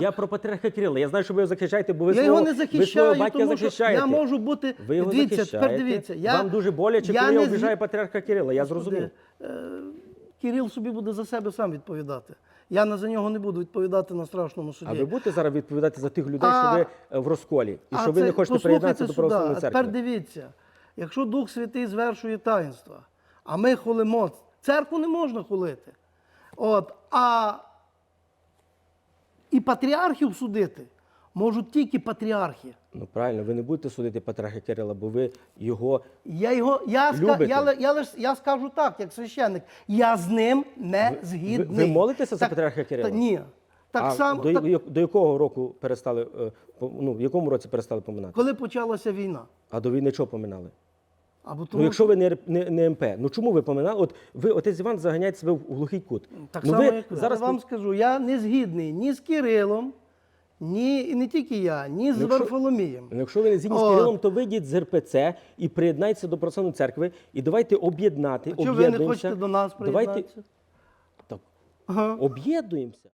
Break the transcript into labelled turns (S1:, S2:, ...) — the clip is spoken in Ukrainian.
S1: Я про патріарха Кирила. Я знаю, що ви його захищаєте, бо ви
S2: я
S1: свого,
S2: його не
S1: ви свого
S2: захищаю,
S1: батька
S2: тому що
S1: захищаєте.
S2: я можу бути.
S1: Ви його
S2: дивіться,
S1: захищаєте.
S2: тепер дивіться. Я,
S1: Вам дуже боляче,
S2: я
S1: коли
S2: не
S1: я обіжаю патріарха Кирила. Я зрозумів.
S2: Е, Кирил собі буде за себе сам відповідати. Я на за нього не буду відповідати на страшному суді.
S1: А ви будете зараз відповідати за тих людей,
S2: А-
S1: що ви е, в розколі, і
S2: А
S1: що ви
S2: це-
S1: не хочете приєднатися до православної
S2: а
S1: церкви?
S2: Тепер дивіться, якщо Дух Святий звершує таїнства, а ми холимо, церкву не можна хулити. От, а патріархів судити можуть тільки патріархи.
S1: Ну правильно, ви не будете судити патріарха Кирила, бо ви його
S2: Я його я,
S1: Любите?
S2: я, ли- я, лиш, я скажу так, як священник, я з ним не
S1: Ви-
S2: згідний.
S1: ви- ви молитеся за патріарха Кирила?
S2: Та, ні. Так
S1: а
S2: само,
S1: до,
S2: так,
S1: до якого року перестали е, по- ну, в якому році перестали поминати?
S2: коли почалася війна.
S1: А до війни чого поминали?
S2: Або
S1: Ну, якщо ви не, не, не МП, ну чому ви поминали? От ви отець Іван заганяє себе в глухий кут.
S2: Так
S1: ну,
S2: само,
S1: ви
S2: як ви.
S1: зараз
S2: Я вам скажу, я не згідний ні з Кирилом, ні, і не тільки я, ні з
S1: якщо-
S2: Варфоломієм.
S1: Ну, Якщо ви не згідні з Кирилом, то вийдіть з РПЦ і приєднайтеся до православної церкви, і давайте об'єднати,
S2: Чого ви не хочете до нас
S1: Давайте
S2: приєднатися?
S1: так,
S2: Ага.
S1: об'єднуємося.